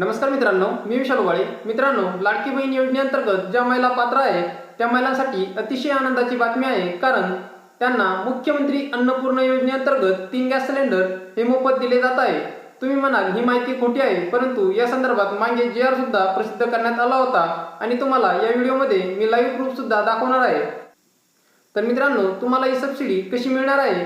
नमस्कार मित्रांनो मी विशाल वाळे मित्रांनो लाडकी बहीण योजनेअंतर्गत ज्या महिला पात्र आहेत त्या महिलांसाठी अतिशय आनंदाची बातमी आहे. कारण त्यांना मुख्यमंत्री अन्नपूर्ण योजनेअंतर्गत तीन गॅस सिलेंडर हे मोफत दिले जात आहे. तुम्ही म्हणाल ही माहिती खोटी आहे. परंतु या संदर्भात मागे जे आर सुद्धा प्रसिद्ध करण्यात आला होता आणि तुम्हाला या व्हिडिओमध्ये मी लाईव्ह प्रूफ सुद्धा दाखवणार आहे. तर मित्रांनो तुम्हाला ही सबसिडी कशी मिळणार आहे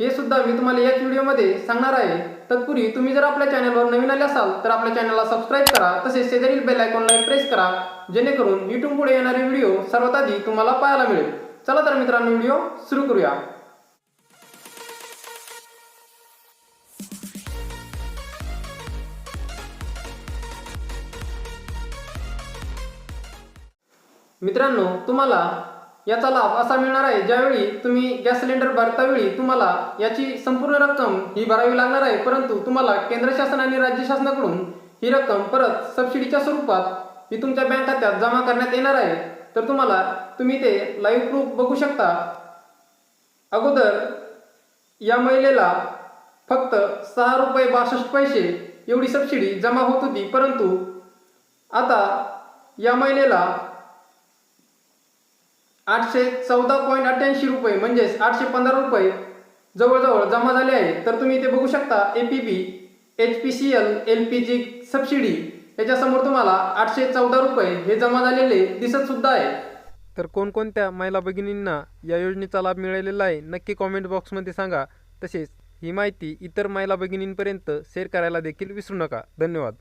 हे सुद्धा मी तुम्हाला याच व्हिडिओमध्ये सांगणार आहे. तत्पूर्वी तुम्ही जर आपल्या चॅनलवर नवीन आले असाल तर आपल्या चॅनलला सबस्क्राईब करा तसेच शेजारील बेल आयकॉनला प्रेस करा जेणेकरून युट्यूब पुढे येणारे व्हिडिओ सर्वात आधी तुम्हाला पाहायला मिळेल. चला तर मित्रांनो व्हिडिओ सुरू करूया. मित्रांनो तुम्हाला याचा लाभ असा मिळणार आहे ज्यावेळी तुम्ही गॅस सिलेंडर भरतावेळी तुम्हाला याची संपूर्ण रक्कम ही भरावी लागणार आहे. परंतु तुम्हाला केंद्र शासन आणि राज्य शासनाकडून ही रक्कम परत सबसिडीच्या स्वरूपात ही तुमच्या बँक खात्यात जमा करण्यात येणार आहे. तर तुम्हाला तुम्ही ते लाईव्ह प्रूफ बघू शकता. अगोदर या महिलेला फक्त सहा रुपये बासष्ट पैसे एवढी सबसिडी जमा होत होती. परंतु आता या महिलेला आठशे चौदा पॉईंट अठ्ठ्याऐंशी रुपये म्हणजेच आठशे पंधरा रुपये जवळजवळ जमा झाले आहे तर तुम्ही ते बघू शकता A P B H P C L L P G subsidy याच्यासमोर तुम्हाला आठशे चौदा रुपये हे जमा झालेले दिसत सुद्धा आहे. तर कोणकोणत्या महिला भगिनींना या योजनेचा लाभ मिळालेला आहे नक्की कॉमेंट बॉक्समध्ये सांगा. तसेच ही माहिती इतर महिला भगिनींपर्यंत शेअर करायला देखील विसरू नका. धन्यवाद.